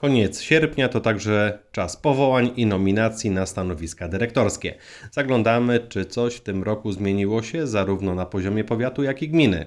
Koniec sierpnia to także czas powołań i nominacji na stanowiska dyrektorskie. Zaglądamy, czy coś w tym roku zmieniło się zarówno na poziomie powiatu, jak i gminy.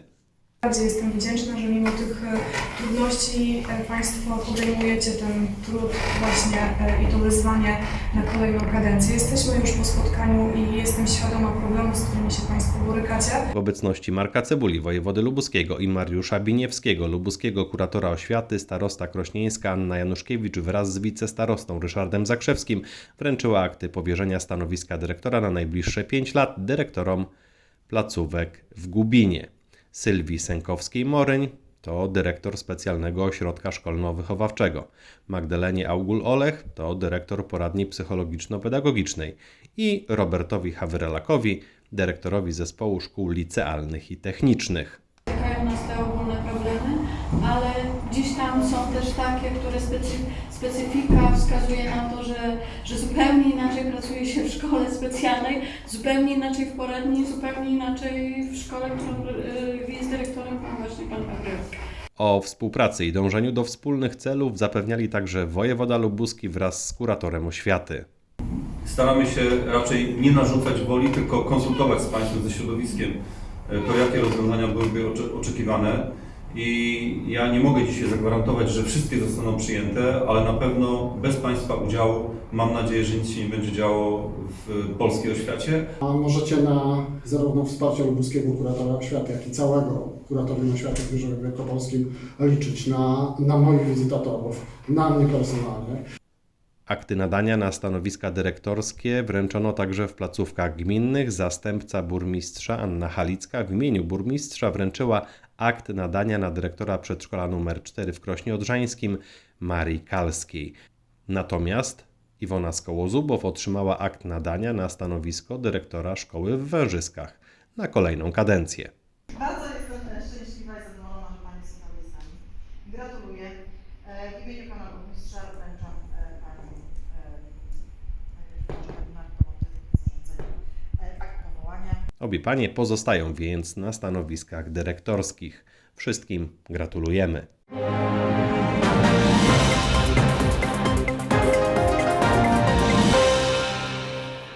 Bardzo jestem wdzięczna, że mimo tych e, trudności e, Państwo podejmujecie ten trud właśnie e, i to wyzwanie na kolejną kadencję. Jesteśmy już po spotkaniu i jestem świadoma problemów, z którymi się Państwo borykacie. W obecności Marka Cebuli, wojewody lubuskiego i Mariusza Biniewskiego, lubuskiego kuratora oświaty, starosta krośnieńska Anna Januszkiewicz wraz z wicestarostą Ryszardem Zakrzewskim wręczyła akty powierzenia stanowiska dyrektora na najbliższe 5 lat dyrektorom placówek w Gubinie. Sylwii Sękowskiej-Moryń to dyrektor specjalnego ośrodka szkolno-wychowawczego. Magdalenie Augul-Olech to dyrektor poradni psychologiczno-pedagogicznej i Robertowi Hawrelakowi, dyrektorowi zespołu szkół licealnych i technicznych. Czekają nas te ogólne problemy, ale gdzieś tam są też takie, które specy- specyfika wskazuje na to, że, że zupełnie inaczej pracuje się w szkole specjalnej, zupełnie inaczej w poradni, zupełnie inaczej w szkole, którą y, jest dyrektorem O współpracy i dążeniu do wspólnych celów zapewniali także wojewoda lubuski wraz z kuratorem oświaty. Staramy się raczej nie narzucać woli, tylko konsultować z Państwem, ze środowiskiem, e, to jakie rozwiązania byłyby ocze- oczekiwane. I ja nie mogę dzisiaj zagwarantować, że wszystkie zostaną przyjęte, ale na pewno bez Państwa udziału mam nadzieję, że nic się nie będzie działo w polskiej oświacie. A możecie na zarówno wsparcie lubuskiego kuratora oświaty, jak i całego kuratorium oświaty w Wyżowie Wielkopolskim liczyć na, na moich wizytatorów, na mnie personalnie. Akty nadania na stanowiska dyrektorskie wręczono także w placówkach gminnych. Zastępca burmistrza Anna Halicka w imieniu burmistrza wręczyła akt nadania na dyrektora przedszkola nr 4 w Krośnie Odrzańskim Marii Kalskiej. Natomiast Iwona Skołozubow otrzymała akt nadania na stanowisko dyrektora szkoły w Wężyskach na kolejną kadencję. Bardzo jestem e, szczęśliwa i zadowolona, że Pani nami. Gratuluję. E, W imieniu Pana Burmistrza Obie panie pozostają więc na stanowiskach dyrektorskich. Wszystkim gratulujemy.